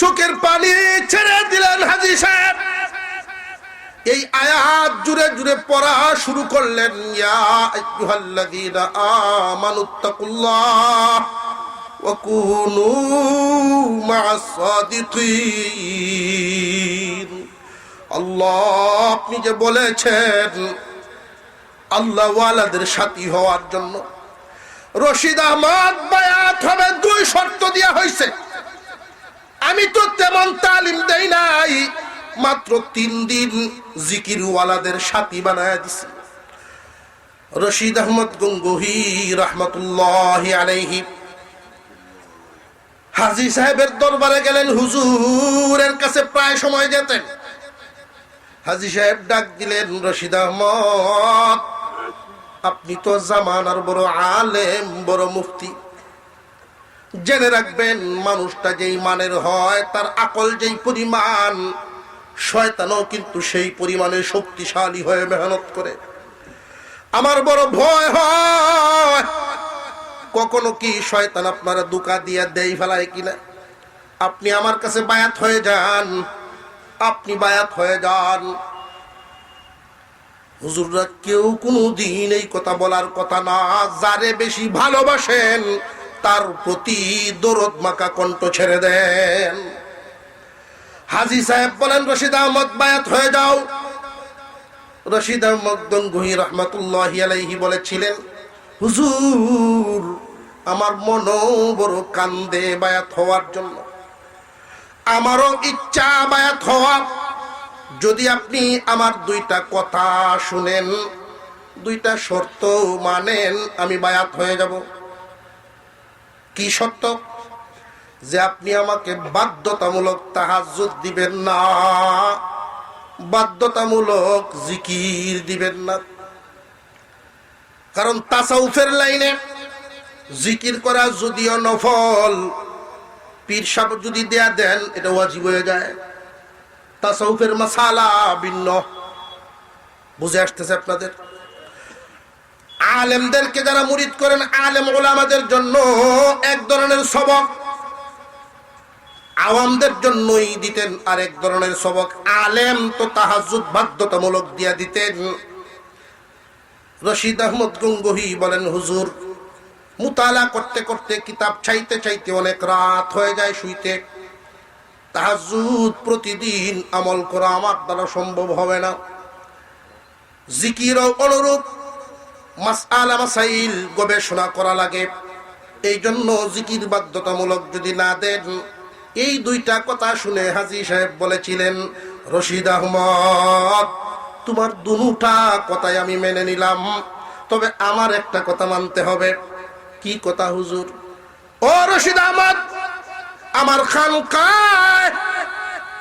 চোখের পানি ছেড়ে দিলেন হাজি সাহেব। এই আয়াত জুড়ে জুড়ে পড়া শুরু করলেন আল্লাহ আপনি যে বলেছেন, আল্লাহ ওয়ালাদের সাথী হওয়ার জন্য। রশিদ আহমদ বায়াত হবে, দুই শর্ত দেওয়া হয়েছে আমি তো তেমন তালিম দেই নাই, মাত্র তিন দিন জিকির ওয়ালাদের সাথী বানায় দিছি। রশিদ আহমদ গঙ্গুহি রহমতুল্লাহ আলাইহি। হাজি সাহেবের দরবারে গেলেন, হুজুরের কাছে প্রায় সময় যেতেন। হাজি সাহেব ডাক দিলেন, রশিদ আহমদ, আপনি তো জামানার বড় আলেম, বড় মুফতি। জেনে রাখবেন, মানুষটা যেই মানের হয়, তার আকল যেই পরিমাণ, শয়তানও কিন্তু সেই পরিমাণে শক্তিশালী হয়ে মেহনত করে। আমার বড় ভয় হয়, কখনো কি শয়তান আপনারা দুকা দিয়া দেই ফেলায় কিনা? আপনি আমার কাছে বায়াত হয়ে যান, আপনি বায়াত হয়ে যান। হুজুররা কেউ কোনো দিন এই কথা বলার কথা না, যারে বেশি ভালোবাসেন তার প্রতি দরদ মাকা কণ্ঠ ছেড়ে দেন। হাজি সাহেব বলেন, রশিদ আহমদ বায়াত হয়ে যাও। রশিদ আহমদ গঙ্গুহি রহমতুল্লাহ আলাইহি বলেছিলেন, হুজুর, আমার মনও বড় কান্দে বায়াত হওয়ার জন্য। আমারও ইচ্ছা বায়াত হওয়া। যদি আপনি আমার দুইটা কথা শুনেন, দুইটা শর্ত মানেন, আমি বায়াত হয়ে যাব। কি শর্ত যে আপনি আমাকে বাধ্যতামূলক তাহাজুদ দিবেন না। বাধ্যতামূলক জিকির দিবেন না। কারণ তাসাউফের লাইনে জিকির করা যদিও নফল, পীর সাহেব যদি দেয়া দেন, এটা ওয়াজিব হয়ে যায়। তাসাউফের মাসালা ভিন্ন। বুঝে আসতেছে আপনাদের? আলেমদেরকে যারা মুরিদ করেন, আলেম ওলামাদের জন্য এক ধরনের সবক। আওয়ামদের জন্যই দিতেন আরেক ধরনের সবক। আলেম তো তাহাজুদ বাধ্যতামূলক দিয়া দিতেন। রশিদ আহমদ গঙ্গহি বলেন, হুজুর, মুতালা করতে করতে কিতাব চাইতে চাইতে অনেক রাত হয়ে যায় শুইতে। তাহাজুদ প্রতিদিন আমল করা আমার দ্বারা সম্ভব হবে না। জিকিরও অনুরূপ মাসআলা মাসাইল গবেষণা করা লাগে। এই জন্য জিকির বাধ্যতামূলক যদি না দেন, এই দুইটা কথা শুনে হাজি সাহেব বলেছিলেন, রশিদ আহমদ, তোমার দুটা কথাই আমি মেনে নিলাম, তবে আমার একটা কথা মানতে হবে। কি কথা, হুজুর? ও রশিদ আহমদ, আমার খানকায়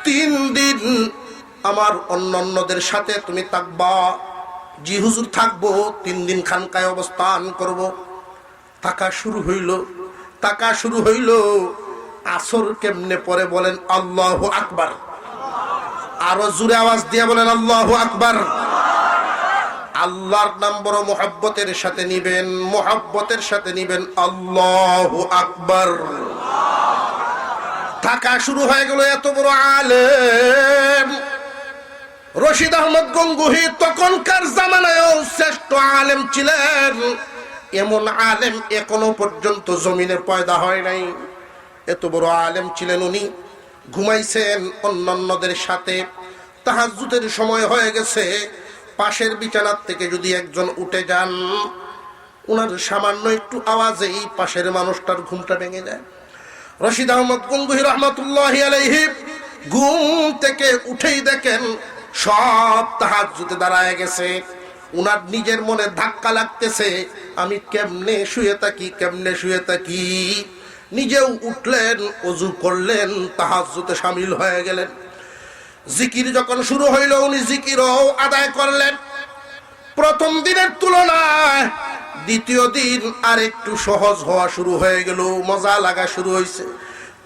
তিন দিন আমার অন্যান্যদের সাথে তুমি থাকবা। জি হুজুর থাকব, তিন দিন খানকায় অবস্থান করব। থাকা শুরু হইল, থাকা শুরু হইল। আসর কেমনে পরে বলেন, আল্লাহ আকবার। আরও জুড়ে আওয়াজ দিয়ে বলেন, আল্লাহ আকবার। আল্লাহর নাম বড় মোহাব্বতের সাথে নিবেন, মোহাব্বতের সাথে নিবেন, আল্লাহ আকবার। থাকা শুরু হয়ে গেল, এত বড় আলেম। রশিদ আহমদ গঙ্গুহি তখনকার জামানায়ও শ্রেষ্ঠ আলেম ছিলেন। এমন আলেম এখনও পর্যন্ত জমিনে পয়দা হয় নাই। এত বড় আলেম ছিলেন উনি। ঘুমাইছেন অন্যান্যদের সাথে। তাহাজুদের সময় হয়ে গেছে। পাশের বিছানার থেকে যদি একজন উঠে যান ওনার সামান্য একটু আওয়াজেই পাশের মানুষটার ঘুমটা ভেঙে যায়। রশিদ আহমদ গঙ্গুহি রহমতুল্লাহ আলাইহি, ঘুম থেকে উঠেই দেখেন সব তাহার জুতে দাঁড়ায় গেছে। উনার নিজের মনে ধাক্কা লাগতেছে, আমি কেমনে শুয়ে থাকি, কেমনে শুয়ে থাকি? নিজেও উঠলেন, অজু করলেন তাহাজুতে সামিল হয়ে গেলেন। জিকির যখন শুরু হইল, উনি জিকিরও আদায় করলেন। প্রথম দিনের তুলনায় দ্বিতীয় দিন আর একটু সহজ হওয়া শুরু হয়ে গেল, মজা লাগা শুরু হয়েছে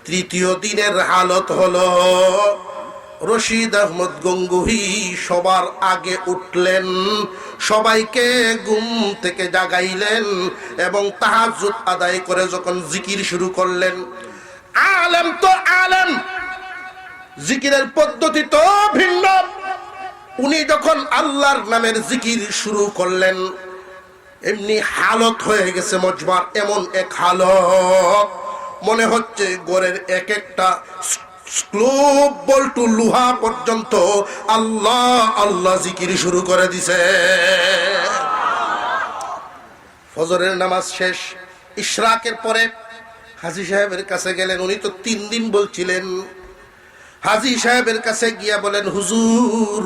তৃতীয় দিনের হালত হলো রশিদ আহমদ গঙ্গুহি সবার আগে উঠলেন, সবাইকে ঘুম থেকে জাগাইলেন এবং তাহাজুদ আদায় করে যখন জিকির শুরু করলেন, আলেম তো আলেম, জিকিরের পদ্ধতি তো ভিন্ন। উনি যখন আল্লাহর নামের জিকির শুরু করলেন, এমনি হালত হয়ে গেছে মজবার এমন এক হালত। মনে হচ্ছে গোরের এক একটা স্ক্লোপ বল্টু লোহা পর্যন্ত আল্লাহ আল্লাহ জিকির শুরু করে দিছে। ফজরের নামাজ শেষ, ইশরাকের পরে হাজি সাহেবের কাছে গেলেন। উনি তো তিন দিন বলছিলেন। হাজি সাহেবের কাছে গিয়া বলেন, হুজুর,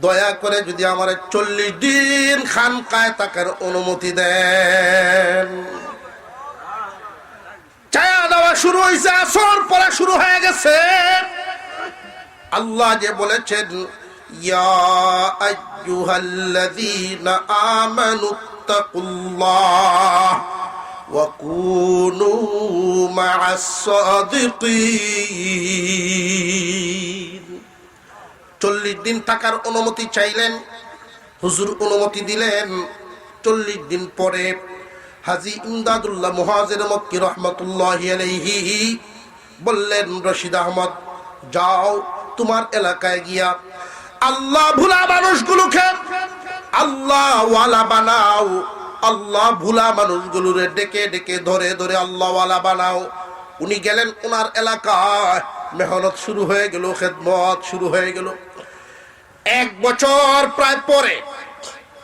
দয়া করে যদি আমার চল্লিশ দিন খান কায় তাকার অনুমতি দেন। দেওয়া শুরু হয়েছে আসর পড়া শুরু হয়ে গেছে। আল্লাহ যে বলেছেন চল্লিশ দিন থাকার অনুমতি চাইলেন, হুজুর অনুমতি দিলেন, চল্লিশ দিন পরে হাজি ইমদাদুল্লাহ মুহাজের মক্কি রহমতুল্লাহ আলাইহি বললেন, রশিদ আহমদ, যাও তোমার এলাকায় গিয়া আল্লাহ ভুলা মানুষগুলোকে আল্লাহ ওয়ালা বানাও, আল্লাহ ভুলা মানুষগুলোরে ডেকে ডেকে ধরে ধরে আল্লাহ ওয়ালা বানাও। উনি গেলেন ওনার এলাকায়, মেহনত শুরু হয়ে গেল, খেদমত শুরু হয়ে গেল। এক বছর প্রায় পরে,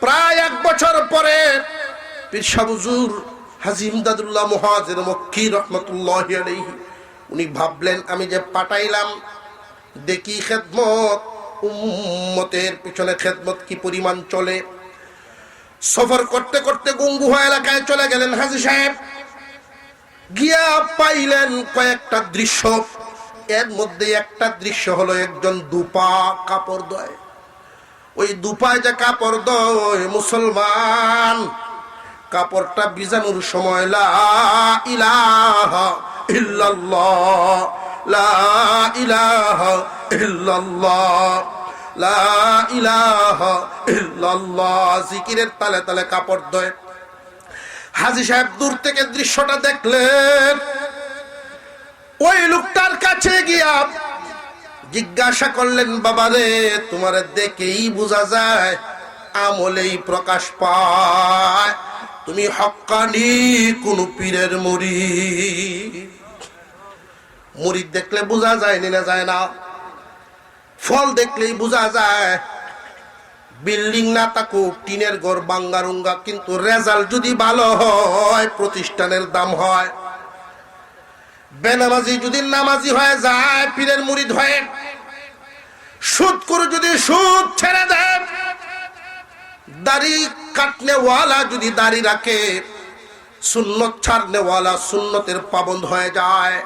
প্রায় এক বছর পরে পীর সাবুজুর হাজিম দাদুল্লাহ মহাজের মক্কি রহমতুল্লাহ আলাইহি। উনি ভাবলেন, আমি যে পাঠাইলাম, দেখি খেদমত, উম্মতের পিছনে খেদমত কি পরিমাণ চলে। সফর করতে করতে গঙ্গুহা এলাকায় চলে গেলেন হাজি সাহেব। গিয়া পাইলেন কয়েকটা দৃশ্য। এর মধ্যে একটা দৃশ্য হলো একজন দুপা কাপড় দয়। ওই দুপায় যে কাপড় দয়, মুসলমান কাপড়টা বিজানোর সময়, লা ইলাহা ইল্লাল্লাহ, লা লা জিকিরের তালে তালে কাপড় দয় হাজি সাহেব দূর থেকে দৃশ্যটা দেখলেন। ওই লোকটার কাছে গিয়া জিজ্ঞাসা করলেন, বাবা রে, তোমার দেখেই বোঝা যায়, আমলেই প্রকাশ পায়। তুমি হক্কানি কোন পীরের মুড়ি মুড়ি দেখলে বোঝা যায় না যায় না। ফল দেখলেই বোঝা যায়। বিল্ডিং না থাকুক, টিনের ঘর বাঙ্গারুঙ্গা কিন্তু রেজাল্ট যদি ভালো হয়, প্রতিষ্ঠানের দাম হয়। বেনামাজি যদি নামাজি হয়ে যায়, পীরের মুড়িদ হয়ে সুদ করে যদি সুদ ছেড়ে দেয়, দাড়ি কাটনেওয়ালা যদি দাড়ি রাখে, সুন্নত ছাড়নেওয়ালা সুন্নতের পাবন্ধ হয়ে যায়।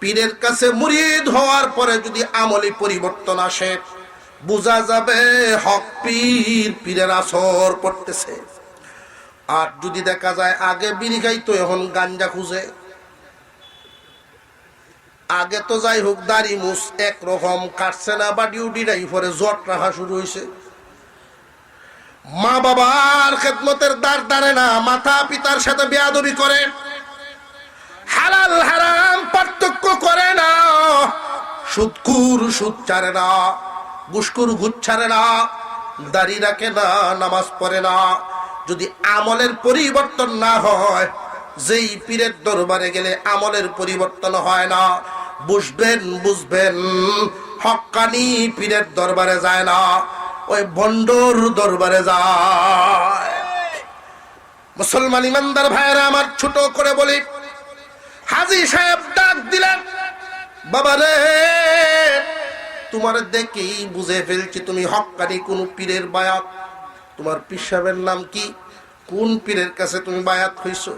পীরের কাছে মুরিদ হওয়ার পরে যদি আমলি পরিবর্তন আসে, বোঝা যাবে হক পীর পীরের আসর পড়তেছে। আর যদি দেখা যায় আগে বিড়ি খাইতো, এখন গাঞ্জা খুঁজে। আগে তো যাই হোক, দাড়ি মুস একরকম কাটছে না, বা ডিউটি নাই, পরে জট রাখা শুরু হয়েছে মা বাবার খেদমতের দাঁড় দাঁড়ে না মাথা পিতার সাথে বেয়াদবি করে। হালাল, হারাম পার্থক্য করে না। সুৎকুর সুদ ছাড়ে না গুসকুর ঘুষ ছাড়ে না, দাড়ি রাখে না, নামাজ পড়ে না। যদি আমলের পরিবর্তন না হয়, যেই পীরের দরবারে গেলে আমলের পরিবর্তন হয় না, বুঝবেন বুঝবেন হক্কানি পীরের দরবারে যায় না। ওই বন্ডর দরবারে যায়। মুসলমান ইমানদার ভাইয়েরা, আমার ছোট করে বলি। হাজি সাহেব ডাক দিলেন, বাবা রে, তোমার দেখেই বুঝে ফেলছি তুমি হক্কানি কোন পীরের বায়াত। তোমার পীর সাহেবের নাম কি? কোন পীরের কাছে তুমি বায়াত হইছো?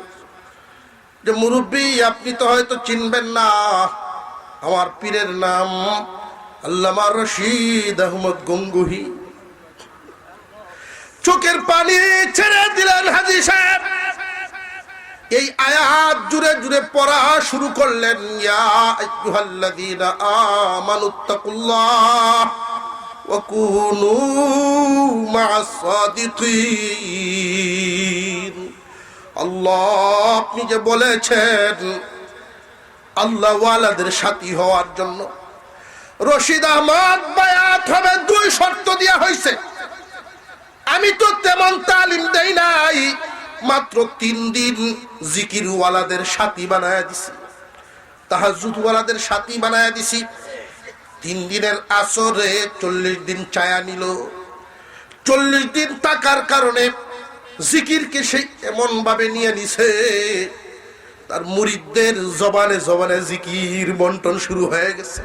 যে মুরব্বী, আপনি তো হয়তো চিনবেন না, আমার পীরের নাম আল্লামা রশিদ আহমদ গঙ্গুহি। চোখের পানি ছেড়ে দিলেন হাজি সাহেব। এই আয়াত জুড়ে জুড়ে পড়া শুরু করলেন আল্লাহ আপনি যে বলেছেন, আল্লাহ ওয়ালাদের সাথী হওয়ার জন্য। রশিদ আহমদ বায়াত হবে, দুই শর্ত দেওয়া হয়েছে আমি তো তেমন তালিম দেই নাই, মাত্র তিন দিন জিকির ওয়ালাদের সাথী বানায় দিছি। তাহাজুদ ওয়ালাদের সাথী বানায় দিছি। তিন দিনের আসরে চল্লিশ দিন চায়া নিল। চল্লিশ দিন টাকার কারণে জিকিরকে সেই এমন ভাবে নিয়ে নিছে, তার মুরিদদের জবানে জবানে জিকির বন্টন শুরু হয়ে গেছে।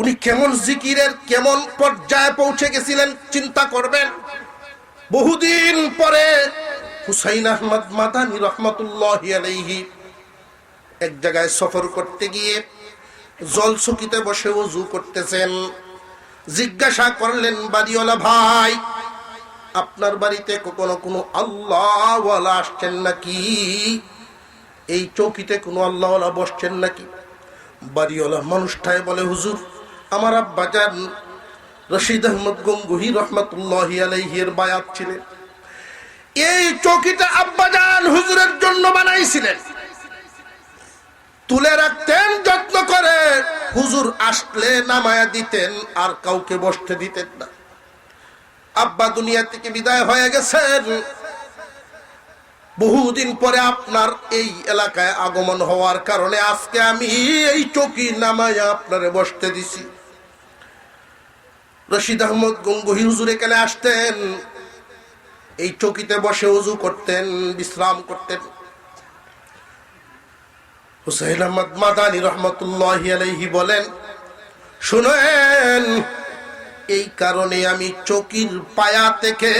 উনি কেমন জিকিরের, কেমন পর্যায়ে পৌঁছে গেছিলেন, চিন্তা করবেন। বহুদিন পরে হুসাইন আহমদ মাদানী রহমতুল্লাহ আলাইহি এক জায়গায় সফর করতে গিয়ে জলসকিতে বসে উজু করতেছেন। জিজ্ঞাসা করলেন বাড়িওয়ালা ভাই, আপনার বাড়িতে কখনো কোনো আল্লাহওয়ালা আসছেন নাকি? এই চৌকিতে কোনো আল্লাহওয়ালা বসছেন নাকি? বাড়িওয়ালা মানুষটাই বলে, হুজুর আমার আব্বা যান। রশিদ আহমদ গঙ্গুহি রহমতুল্লাহ আলাইহির বায়াত ছিলেন। এই চৌকিটা আব্বা যান হুজুরের জন্য বানাইছিলেন। তুলে রাখতেন, যত্ন করে। হুজুর আসলে নামায়া দিতেন, আর কাউকে বসতে দিতেন না। আব্বা দুনিয়া থেকে বিদায় হয়ে গেছেন। বহুদিন পরে আপনার এই এলাকায় আগমন হওয়ার কারণে আজকে আমি এই চৌকি নামায়া আপনারে বসতে দিছি। রশিদ আহমদ গঙ্গুহি হুজুর এখানে আসতেন। এই চৌকিতে বসে উজু করতেন, বিশ্রাম করতেন। হুসাইন আহমদ মাদানী রহমতুল্লাহ আলাইহি বলেন, শুনেন, এই কারণে আমি চকির পায়া থেকে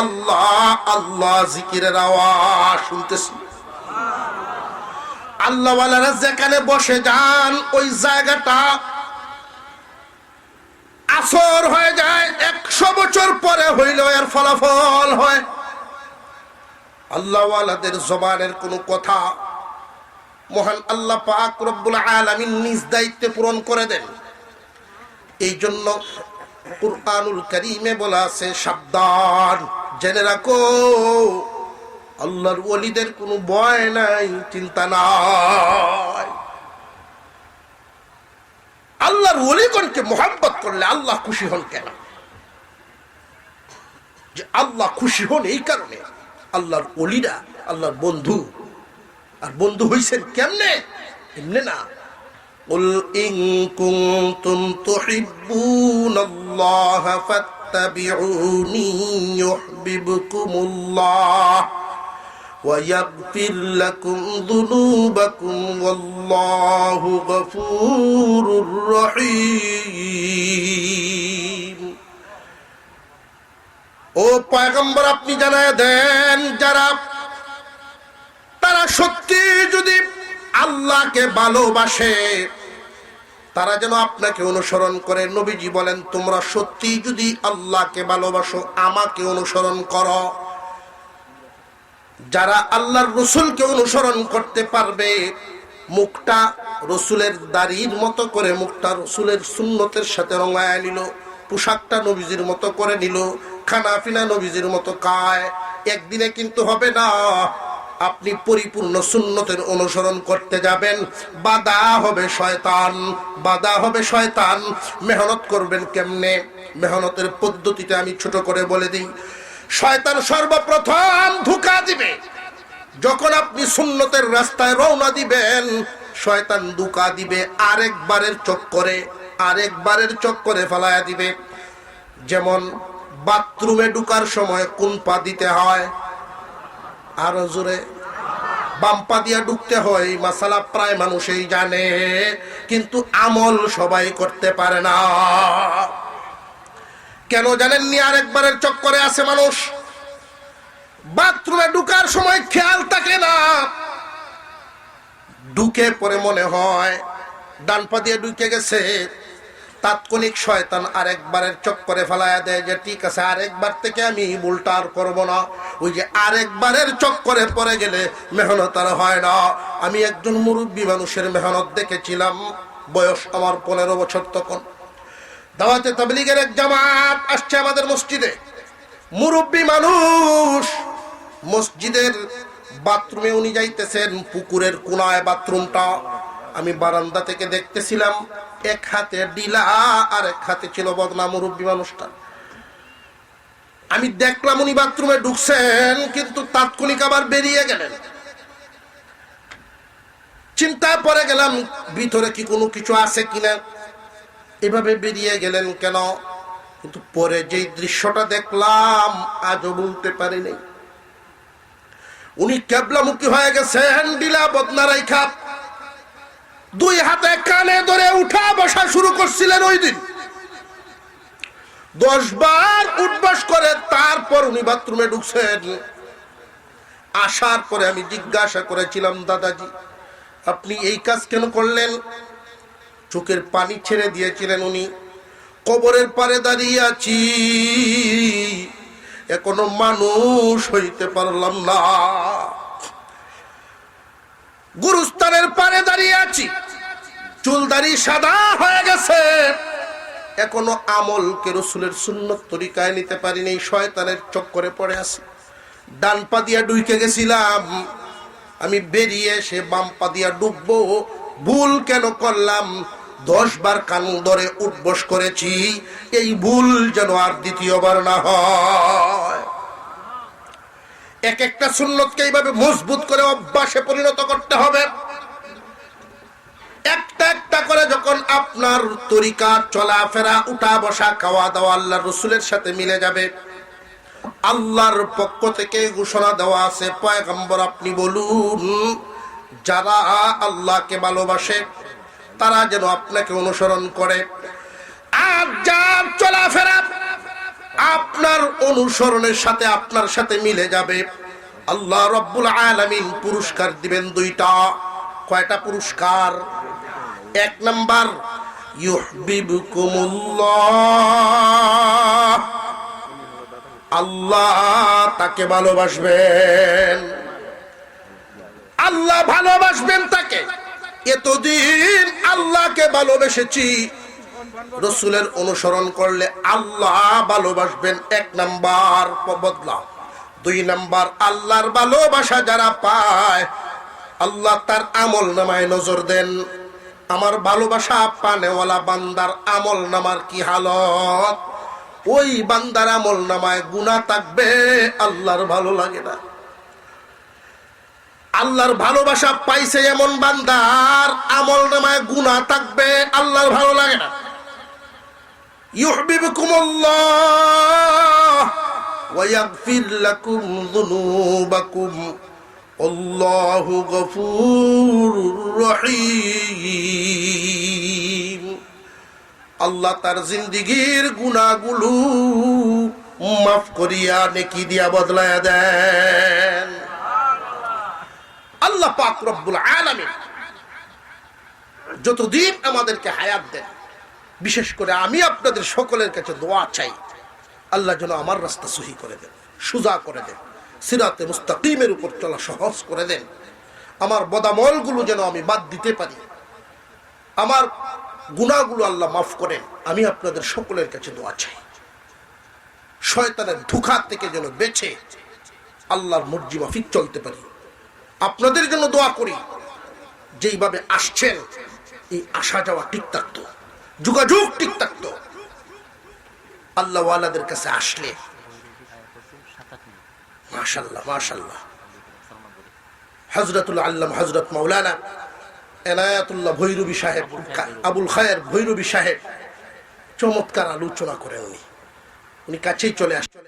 আল্লাহ আল্লাহ জিকিরের আওয়াজ শুনতেছি। আল্লাহওয়ালারা যেখানে বসে যান, ওই জায়গাটা আসর হয়ে যায়, একশো বছর পরে হইল এর ফলাফল হয়। আল্লাহওয়ালাদের জবানের কোনো কথা মহান আল্লাহ পাক রব্বুল আলামিন নিজ দায়িত্বে পূরণ করে দেন। এই জন্য কুরআনুল কারীমে বলা আছে, সাবধান। জেনে রাখো, আল্লাহর ওলিদের কোনো ভয় নাই, চিন্তা নাই। আল্লাহর ওলিগণকে মোহাম্মত করলে আল্লাহ খুশি হন কেন যে আল্লাহ খুশি হন এই কারণে আল্লাহর ওলিরা আল্লাহর বন্ধু আর বন্ধু হইছেন কেমনে এমনে না قل إن كنتم تحبون الله فاتبعوني يحببكم الله ويغفر لكم ذنوبكم والله غفور رحيم ও পয়গম্বর আপনি জানায় দেন যারা তারা সত্যি যদি আল্লাহকে ভালোবাসে তারা যেন আপনাকে অনুসরণ করে নবীজি বলেন তোমরা সত্যি যদি আল্লাহকে ভালোবাসো আমাকে অনুসরণ করো যারা আল্লাহর রসুলকে অনুসরণ করতে পারবে, মুখটা রসুলের দাড়ির মতো করে, মুখটা রসুলের সুন্নতের সাথে রঙায় নিল, পোশাকটা নবীজির মতো করে নিল খানা পিনা নবীজির মতো খায় একদিনে কিন্তু হবে না, আপনি পরিপূর্ণ সুন্নতের অনুসরণ করতে যাবেন। বাধা হবে শয়তান বাধা হবে শয়তান। মেহনত করবেন কেমনে? মেহনতের পদ্ধতিটা আমি ছোট করে বলে দিই। শয়তান সর্বপ্রথম ধোকা দিবে। যখন আপনি সুন্নতের রাস্তায় রওনা দিবেন, শয়তান দুকা দিবে, আরেকবারের চক্করে আরেকবারের চক্করে ফেলায়া দিবে। যেমন বাথরুমে ঢুকার সময় কোন পা দিতে হয়, আরও জোরে। বাম্পা দিয়া ঢুকতে হয় মাসালা প্রায় মানুষই জানে, কিন্তু আমল সবাই করতে পারে না। কেন জানেন জানেননি আরেকবারের চক্করে আছে মানুষ? বাথরুমে ঢুকার সময় খেয়াল থাকে না। ঢুকে পরে মনে হয় ডান পা দিয়ে ঢুকে গেছে। তাৎক্ষণিক শয়তান আরেকবারের চক্করে ফেলায়া দেয় যে, ঠিক আছে, আরেকবার থেকে আমি ভুলটা আর করব না। ওই যে আরেকবারের চক্করে পড়ে গেলে মেহনত আর হয় না। আমি একজন মুরব্বী মানুষের মেহনত দেখেছিলাম বয়স আমার পনেরো বছর তখন। দাওয়াতে তাবলিগের এক জামাত আসছে আমাদের মসজিদে। মুরব্বী মানুষ মসজিদের বাথরুমে উনি যাইতেছেন, পুকুরের কোনায় বাথরুমটা। আমি বারান্দা থেকে দেখতেছিলাম, এক হাতে ডিলা আর এক হাতে ছিল বদনা মুরব্বী মানুষটা। আমি দেখলাম উনি বাথরুমে ঢুকছেন, কিন্তু তাৎক্ষণিক আবার বেরিয়ে গেলেন। চিন্তায় পরে গেলাম, ভিতরে কি কোনো কিছু আছে কিনা? এভাবে বেরিয়ে গেলেন কেন? কিন্তু পরে যেই দৃশ্যটা দেখলাম, আজও বলতে পারিনি। উনি কেবলামুখী হয়ে গেছেন ডিলা বদনারাই খাপ দুই হাতে কানে ধরে উঠা বসা শুরু করছিলেন ওই দিন। দশ বার উঠবাস করে তারপর উনি বাথরুমে ঢুকছেন। আসার পরে আমি জিজ্ঞাসা করেছিলাম, দাদাজি, আপনি এই কাজ কেন করলেন? চোখের পানি ছেড়ে দিয়েছিলেন উনি। কবরের পারে দাঁড়িয়ে আছি। এখনও মানুষ হইতে পারলাম না। গুরুস্থানের পারে দাঁড়িয়ে আছি। চুলদারি সাদা হয়ে গেছে। এখনও আমলকে রসুলের সুন্নত তরিকায় নিতে পারিনি, শয়তানের চক্করে পড়ে আছি। ডান পা দিয়া ডুইকে গেছিলাম। আমি বেরিয়ে সে বাম পা দিয়া ডুববো। ভুল কেন করলাম? দশ বার কান ধরে উঠবস করেছি, এই ভুল যেন আর দ্বিতীয়বার না হয়। এক একটা সুন্নতকে এইভাবে মজবুত করে অভ্যাসে পরিণত করতে হবে। একটা একটা করে যখন আপনার তরিকা, চলাফেরা উঠা বসা খাওয়া দাওয়া আল্লাহ রসুলের সাথে মিলে যাবে, আল্লাহর পক্ষ থেকে ঘোষণা দেওয়া আছে, পয়গম্বর, আপনি বলুন, যারা আল্লাহকে ভালোবাসে তারা যেন আপনাকে অনুসরণ করে। আর যার চলাফেরা আপনার অনুসরণের সাথে আপনার সাথে মিলে যাবে। আল্লাহ রব্বুল আলামিন পুরস্কার দিবেন দুইটা। কয়টা পুরস্কার? এক নাম্বার আল্লাহ তাকে ভালোবাসবেন। আল্লাহ ভালোবাসবেন তাকে। এতদিন আল্লাহকে ভালোবেসেছি। রসুলের অনুসরণ করলে আল্লাহ ভালোবাসবেন। এক নাম্বার বদলা। দুই নাম্বার আল্লাহর ভালোবাসা যারা পায়, আল্লাহ তার আমল নামায় নজর দেন। আমার ভালোবাসা পানেওয়ালা বান্দার আমল নামার কি হালত? ওই বান্দার আমল নামায় গুণা থাকবে, আল্লাহর ভালো লাগে না। আল্লাহর ভালোবাসা পাইছে এমন বান্দার আমল নামায় গুণা থাকবে, আল্লাহর ভালো লাগে না। আল্লাহু তার জিন্দিগির গুনাহগুলো মাফ করিয়া নেকি দিয়া বদলায়া দেন। আল্লাহ পাক রব্বুল যতদিন আমাদেরকে হায়াত দেন, বিশেষ করে আমি আপনাদের সকলের কাছে দোয়া চাই, আল্লাহ যেন আমার রাস্তা সহি করে দেন, সুজা করে দেন, সিরাতে মুস্তাকিমের উপর চলা সহজ করে দেন, আমার বদামলগুলো যেন আমি বাদ দিতে পারি, আমার গুণাগুলো আল্লাহ মাফ করেন, আমি আপনাদের সকলের কাছে দোয়া চাই। শয়তানের ধোকা থেকে যেন বেছে আল্লাহর মর্জি মাফিক চলতে পারি। আপনাদের জন্য দোয়া করি। যেইভাবে আসছেন, এই আসা যাওয়া ঠিক থাকতো যোগাযোগ ঠিক থাকতো আল্লাহওয়ালাদের কাছে আসলে মাশাল্লাহ মাশাল্লাহ হজরতুল আল্লাম হজরত মৌলানা এনায়াতুল্লাহ ভৈরবী সাহেব, আবুল খায়ের ভৈরবী সাহেব, চমৎকার আলোচনা করেন উনি। উনি কাছেই চলে আসছেন।